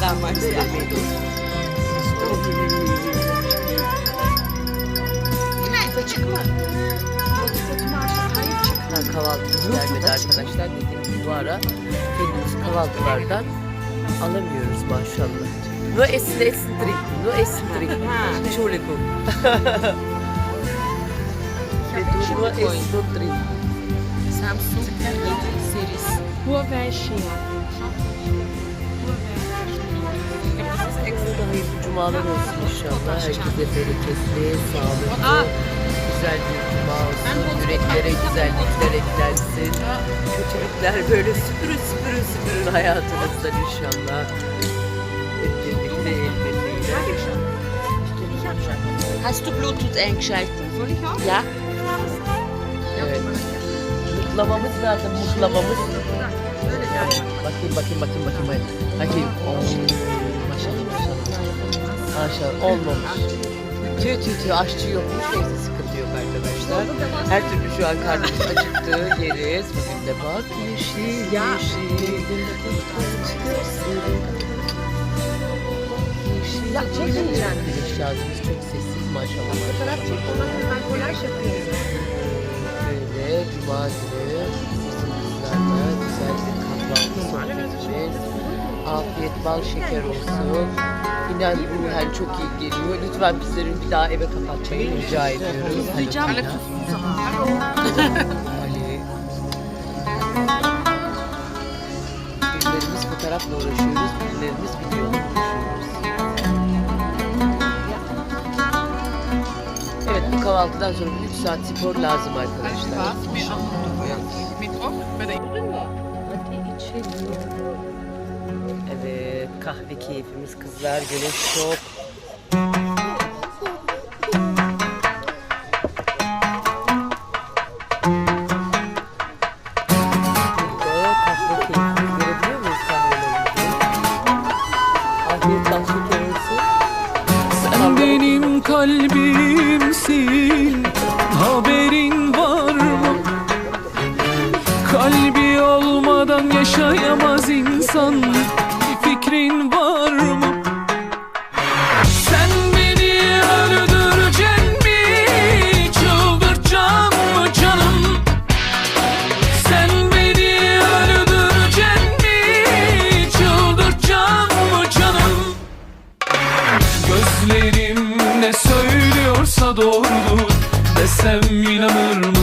Damals ja. Ha, kahvaltımız gelmedi arkadaşlar. Dediğim gibi bu ara kendimiz kahvaltılardan alamıyoruz maşallah. No essen, essen, trinken. No essen, trinken. Entschuldigung. No trinken. Samsung 7 serisi. Huawei-Ski. Size de hayırlı cumalar olsun inşallah. Herkese bereketli, sağlıklı, güzel bir cuma olsun. Yüreklere güzellikler eklensin. Kötülükler böyle süpürün süpürün süpürün hayatınızdan inşallah. Hep birlikte el birliğiyle. Hast du Bluetooth eingeschaltet? Ya. Evet. Mutlamamız lazım, mutlamamız. Bakayım, bakayım, bakayım, bakayım. Bakayım. Oo, maşallah, maşallah. Maşallah, olmamış. Tüy tüy tüy, aşçı yokmuş. Neyse sıkıntı yok arkadaşlar. Her türlü şu an karnımız acıktı, yeriz. Bugün de bak yeşil, yeşil. Yeşil. Ya çekmeyeceğim. Güneşcağızımız çok sessiz maşallah. maşallah. Böyle cuma günü Afiyet bal şeker olsun. İnan yani çok iyi geliyor. Lütfen bizlerin bir daha eve kapatmayı rica ediyoruz. Ricam. Ali. Birilerimiz fotoğrafla uğraşıyoruz, birilerimiz videoyla uğraşıyoruz. Evet bu kahvaltıdan sonra 3 saat spor lazım arkadaşlar. İçelim. Evet kahve keyfimiz kızlar güneş çok. Burada kahve keyfimiz bal şeker olsun. Sen benim kalbimsin Haberin var mı? Kalbi olmadan yaşayamaz insan fikrin var mı? Sen beni öldürecek mi? Çıldıracak mı canım? Sen beni öldürecek mi? Çıldıracak mı canım? Gözlerim ne söylüyorsa doğrudur Desem inanır mı?